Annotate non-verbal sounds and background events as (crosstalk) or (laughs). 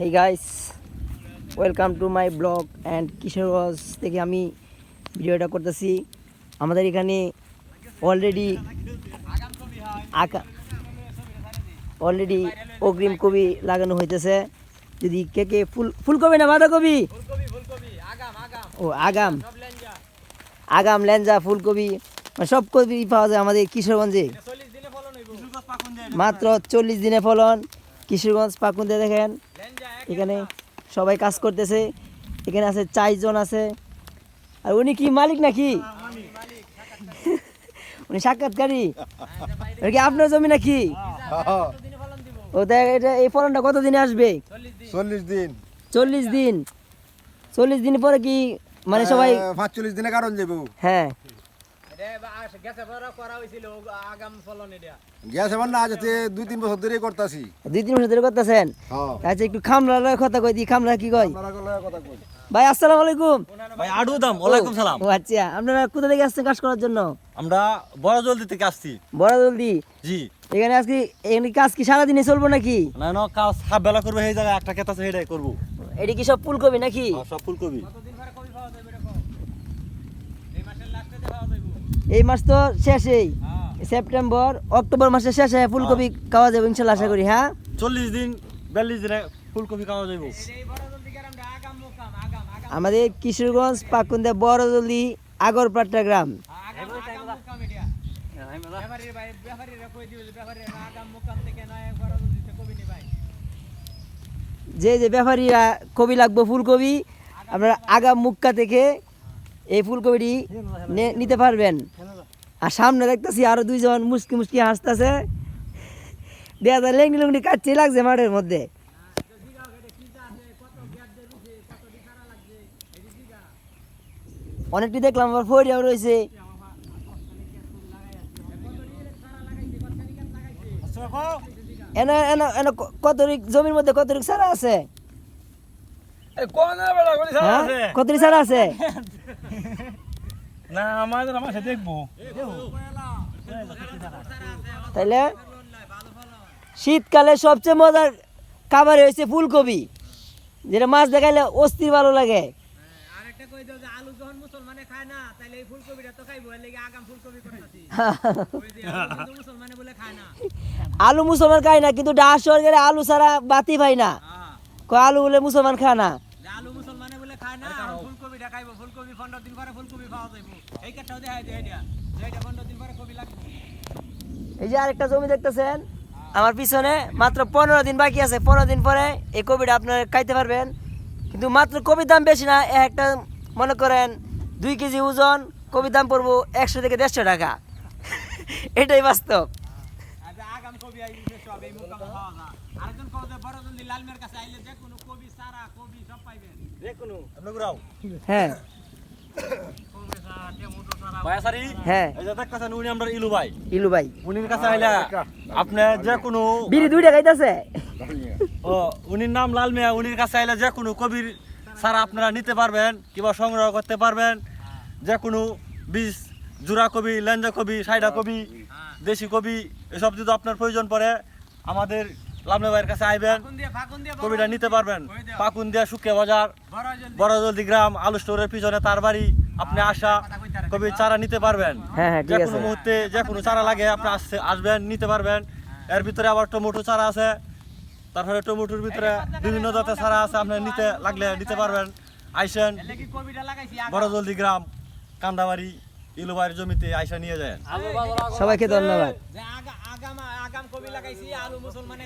Hey guys welcome to my blog and Kishoreganj থেকে আমি ভিডিওটা করতেছি। আমাদের এখানে অলরেডি আঁকা অলরেডি অগ্রিম কবি লাগানো হইতেছে। যদি কে কে ফুল, ফুলকপি না, বাঁধাকপি? ও, আগাম। আগাম ল্যাঞ্জা ফুলকপি মানে সব কপি পাওয়া যায় আমাদের কিশোরগঞ্জে। মাত্র চল্লিশ দিনে ফলন। কিশোরগঞ্জ পাকুন্দে দেখেন। এখানে সবাই কাজ করতেছে। এখানে আছে চারজন আছে। আর উনি কি মালিক নাকি? উনি সাক্ষাৎকারী। কি আপনার জমি নাকি? ও দেখ এটা এই ফলনটা কত দিনে আসবে? চল্লিশ দিন। চল্লিশ দিন। চল্লিশ দিন পরে কি মানে সবাই পাঁচচল্লিশ দিনে কারণ যাব। হ্যাঁ। গ্যাস এবার না যেতে দুই তিন বছর ধরে করতেছি। দুই তিন বছর ধরে করতেছেন? হ্যাঁ। আচ্ছা একটু খামলার কথা কই দি খামলা কি কই আপনারা গেলে কথা কই। ভাই আসসালামু আলাইকুম। ভাই আডু দাম ওয়ালাইকুম সালাম। ও আচ্ছা আপনারা কোথা থেকে আসছেন কাজ করার জন্য? আমরা বড় জলদি থেকে আসছি। বড় জি। এখানে আজকে এখানে কাজ কি সারাদিনে চলবো নাকি? না না কাজ বেলা করব এই জায়গায় একটা ক্ষেত আছে সেটাই করব। এটি কি সব ফুলকপি নাকি? সব ফুলকপি। এই মাস তো শেষেই। সেপ্টেম্বর অক্টোবর মাসের শেষে ফুলকপি খাওয়া যাবে ইনশাল্লাহ আশা করি হ্যাঁ? চল্লিশ দিন বিয়াল্লিশ দিনে ফুলকপি খাওয়া যাবে আমাদের কিশোরগঞ্জ পাকুন্দা বড়জলি আগরপাট্টা গ্রাম। যে যে ব্যাপারীরা কবি লাগবো ফুলকপি আপনারা আগাম মুক্কা থেকে এই ফুলকপিটি নিতে পারবেন। আর সামনে দেখতেছি আরও দুইজন মুসকি মুসকি হাসতেছে। দেখা যায় লেংনি লুংনি কাটছে লাগছে মাঠের মধ্যে। অনেকটি দেখলাম আবার ফরিয়াও রয়েছে। এনে এনে এনে কতরিক জমির মধ্যে কতরিক সারা আছে? হ্যাঁ? কতরিক সারা আছে? (laughs) না আমাদের আমার সাথে দেখব। তাইলে শীতকালে সবচেয়ে মজার খাবার হয়েছে ফুলকপি যেটা মাছ দেখাইলে অস্থির ভালো লাগে। আলু মুসলমানে খায় না (laughs) কিন্তু না আলু ছাড়া বাতি পাই না। কয় আলু বলে মুসলমান খায় না যে আলু মুসলমানে বলে খায় না খাইবো ফুলকপি পনেরো দিন পরে ফুলকপি পাওয়া যাইবো। এই কাঠটাও এটা পনেরো দিন পরে কপি লাগবে এই যে আরেকটা জমি দেখতেছেন আমার পিছনে মাত্র পনেরো দিন বাকি আছে। পনেরো দিন পরে এই কপিটা আপনারা খাইতে পারবেন। কিন্তু মাত্র কপির দাম বেশি না একটা মনে করেন দুই কেজি ওজন কপির দাম পড়ব একশো থেকে দেড়শো টাকা। এটাই বাস্তব। আগাম কপি আইছে এই মুকামে পাওয়া যায় আরেকজন কও যে বড় জলদি লালমের কাছে আইলে যে কোনো কপি সারা কপি সব পাইবেন। যে কোনো। আপনি ঘুরাও। হ্যাঁ। হ্যাঁ। এই যে দেখতেছেন উনি আমরা ইলু ভাই। ইলু ভাই। উনির কাছে আইলা আপনি যে কোনো বিড়ি দুইটা খাইতেছে। ও উনির নাম লাল মিয়া উনির কাছে আইলে যে কোনো কবির সারা আপনারা নিতে পারবেন কিংবা সংগ্রহ করতে পারবেন। যে কোনো বীজ জুরা কবি লেঞ্জা কবি সাইডা কবি দেশি কবি এসব যদি আপনার প্রয়োজন পড়ে আমাদের লামনে ভাইয়ের কাছে আইবেন। কবিটা নিতে পারবেন। পাকুন দিয়া শুকিয়ে বাজার বড় জলদি। বড়জলদি গ্রাম আলু স্টোরের পিছনে তার বাড়ি। আপনি আসা কবি চারা নিতে পারবেন। হ্যাঁ, হ্যাঁ, যে। কোনো মুহূর্তে যে কোনো চারা লাগে আপনি আসছে আসবেন নিতে পারবেন। এর ভিতরে আবার টমেটো চারা আছে। তারপরে টমেটোর ভিতরে বিভিন্ন জাতের চারা আছে আপনি নিতে লাগলে নিতে পারবেন। আইসেন বড়জলদি গ্রাম কান্দাবাড়ি। ইলুবাড়ির জমিতে আয়সা নিয়ে যায় সবাইকে ধন্যবাদ। আগাম আগাম কবি লাগাইছি আলু মুসলমানে